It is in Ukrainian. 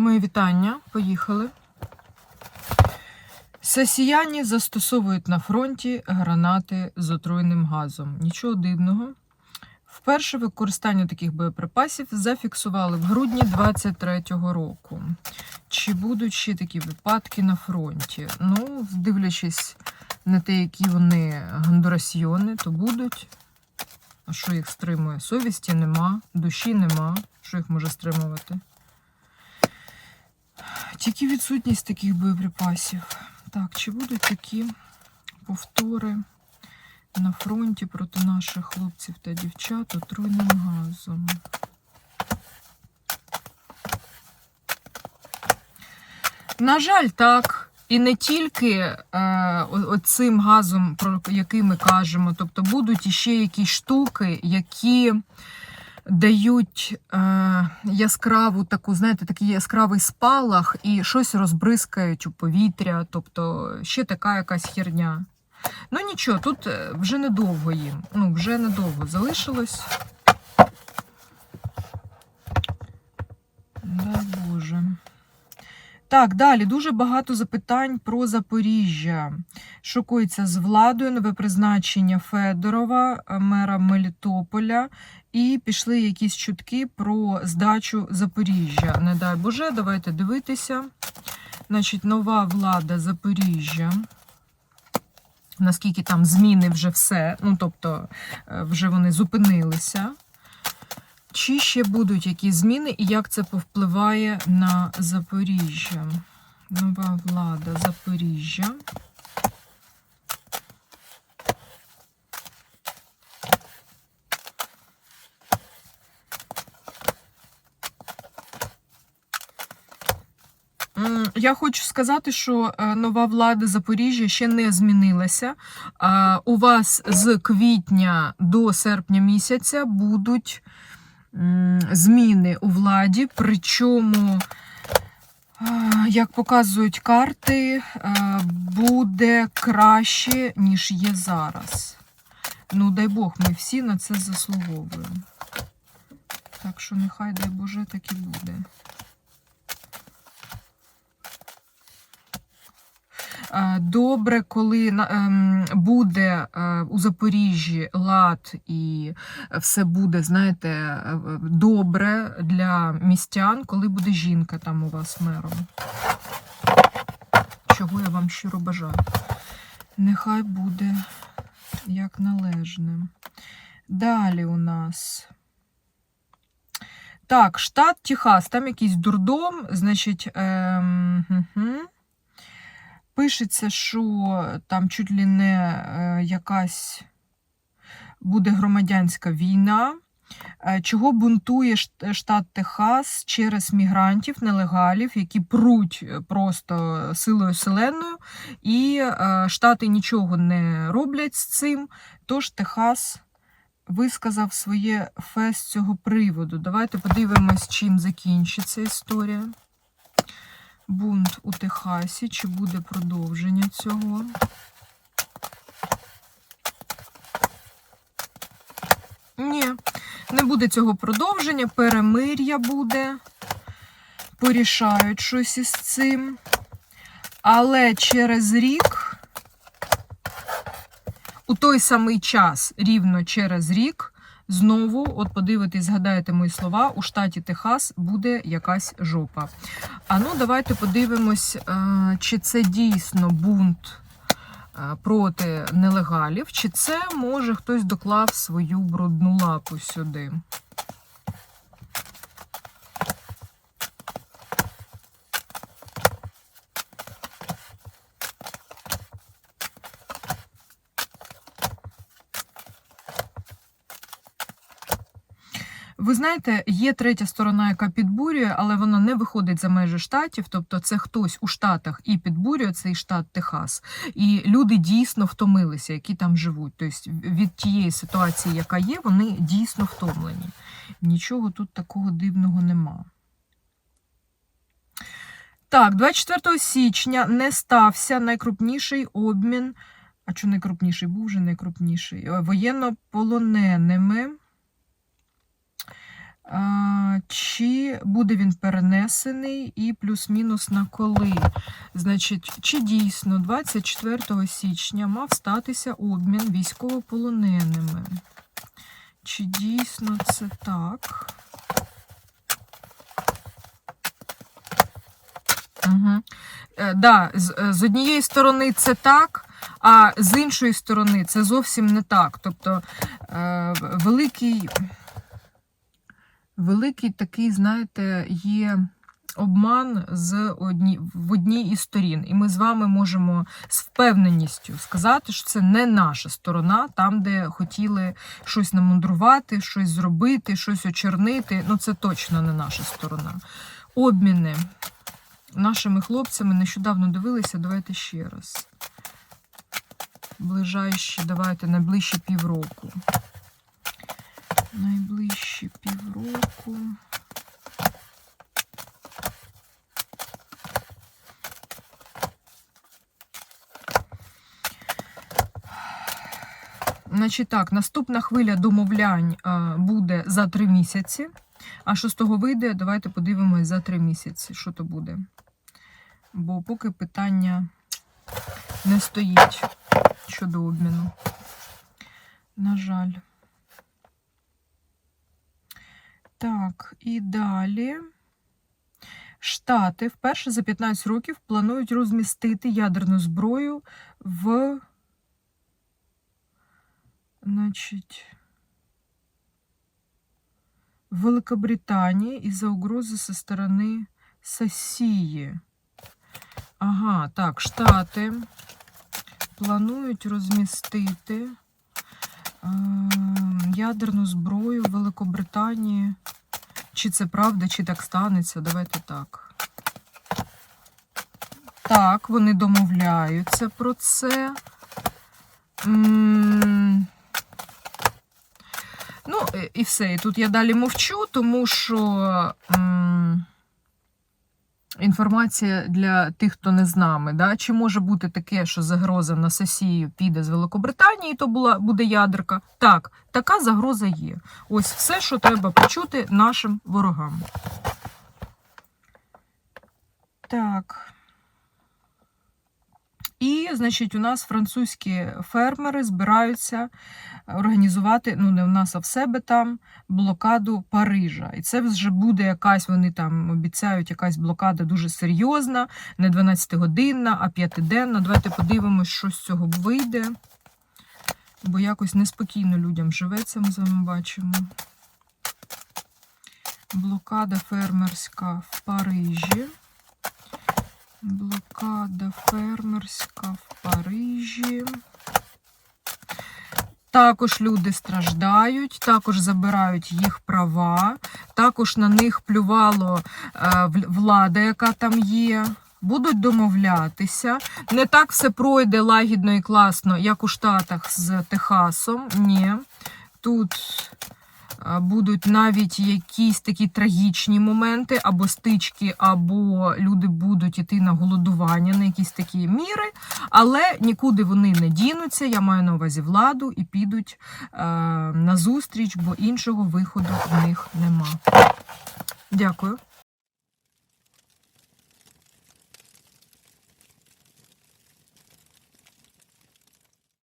Мої вітання. Поїхали. Сесіяні застосовують на фронті гранати з отруйним газом. Нічого дивного. Вперше використання таких боєприпасів зафіксували в грудні 23-го року. Чи будуть ще такі випадки на фронті? Ну, дивлячись на те, які вони гандурасьйони, то будуть. А що їх стримує? Совісті нема, душі нема. Що їх може стримувати? Тільки відсутність таких боєприпасів. Так, чи будуть такі повтори на фронті проти наших хлопців та дівчат отруйним газом? На жаль, так. І не тільки е, оцим газом, про який ми кажемо, тобто будуть іще якісь штуки, які дають е, яскраву таку, знаєте, такий яскравий спалах і щось розбризкають у повітря, тобто ще така якась херня. Ну нічого, тут е, вже недовго їм. Ну, вже недовго залишилось. Дай Боже. Так, далі дуже багато запитань про Запоріжжя. Шокується з владою нове призначення Федорова, е, мера Мелітополя, і пішли якісь чутки про здачу Запоріжжя. Не дай Боже, давайте дивитися. Значить, нова влада Запоріжжя. Наскільки там зміни вже все, ну тобто е, вже вони зупинилися. Чи ще будуть якісь зміни і як це повпливає на Запоріжжя? Нова влада Запоріжжя. Я хочу сказати, що е, нова влада Запоріжжя ще не змінилася. У вас з квітня до серпня місяця будуть зміни у владі, причому, як показують карти, буде краще, ніж є зараз. Ну, дай Бог, ми всі на це заслуговуємо. Так що нехай, дай Боже, так і буде. Добре, коли ем, буде е, у Запоріжжі лад і все буде, знаєте, е, добре для містян, коли буде жінка там у вас мером. Чого я вам щиро бажаю. Нехай буде як належне. Далі у нас. Так, штат Техас, там якийсь дурдом, значить. Гм-гм. Пишеться, що там чуть ли не е, якась буде громадянська війна. Е, Чого бунтує штат Техас через мігрантів, нелегалів, які пруть просто силою селеною, і е, штати нічого не роблять з цим. Тож Техас висказав своє фе з цього приводу. Давайте подивимось, чим закінчиться історія. Бунт у Техасі. Чи буде продовження цього? Ні, не буде цього продовження. Перемир'я буде. Порішають щось із цим. Але через рік, у той самий час, рівно через рік, знову, от подивитись, згадаєте мої слова, у штаті Техас буде якась жопа. А ну, давайте подивимось, е, чи це дійсно бунт е, проти нелегалів, чи це може хтось доклав свою брудну лапу сюди. Ви знаєте, є третя сторона, яка підбурює, але вона не виходить за межі штатів. Тобто, це хтось у штатах і підбурює цей штат Техас. І люди дійсно втомилися, які там живуть. Тобто від тієї ситуації, яка є, вони дійсно втомлені. Нічого тут такого дивного нема. Так, 24 січня не стався найкрупніший обмін. А що найкрупніший? Був вже найкрупніший. Е, Воєннополоненими. Чи буде він перенесений і плюс-мінус на коли? Значить, чи дійсно 24 січня мав статися обмін військовополоненими? Чи дійсно це так? Угу. Е, да, з, е, з однієї сторони це так, а з іншої сторони це зовсім не так. Тобто е, великий, великий такий, знаєте, є обман з одні, в одній із сторін. І ми з вами можемо з впевненістю сказати, що це не наша сторона, там, де хотіли щось намудрувати, щось зробити, щось очернити. Ну, це точно не наша сторона. Обміни нашими хлопцями нещодавно дивилися. Давайте ще раз. Ближайші, давайте найближчі півроку. Найближчі півроку. Значить так, наступна хвиля домовлянь е, буде за три місяці. А що з того вийде, давайте подивимось за три місяці, що то буде. Бо поки питання не стоїть щодо обміну. На жаль. Так, і далі. Штати вперше за 15 років планують розмістити ядерну зброю в. Значить. в Великобритании из-за угрозы со стороны Сосії. Ага, так, Штати планують розмістити ядерну зброю в Великобританії. Чи це правда, чи так станеться? Давайте так. Так, вони домовляються про це. Ну, е, і все. І тут я далі мовчу, тому що м, інформація для тих, хто не з нами. Да? Чи може бути таке, що загроза на сесію піде з Великобританії, то була, буде ядерка? Так, така загроза є. Ось все, що треба почути нашим ворогам. Так. І, значить, у нас французькі фермери збираються організувати, ну не в нас, а в себе там блокаду Парижа. І це вже буде якась, вони там обіцяють, якась блокада дуже серйозна, не 12-годинна, а 5-денна. Давайте подивимось, що з цього вийде. Бо якось неспокійно людям живеться, ми з вами бачимо. Блокада фермерська в Парижі. Блокада фермерська в Парижі. Також люди страждають, також забирають їх права, також на них плювало е, влада, яка там є. Будуть домовлятися. Не так все пройде лагідно і класно, як у Штатах з Техасом. Ні. Тут будуть навіть якісь такі трагічні моменти, або стички, або люди будуть іти на голодування, на якісь такі міри, але нікуди вони не дінуться. Я маю на увазі владу і підуть е, на зустріч, бо іншого виходу в них нема. Дякую.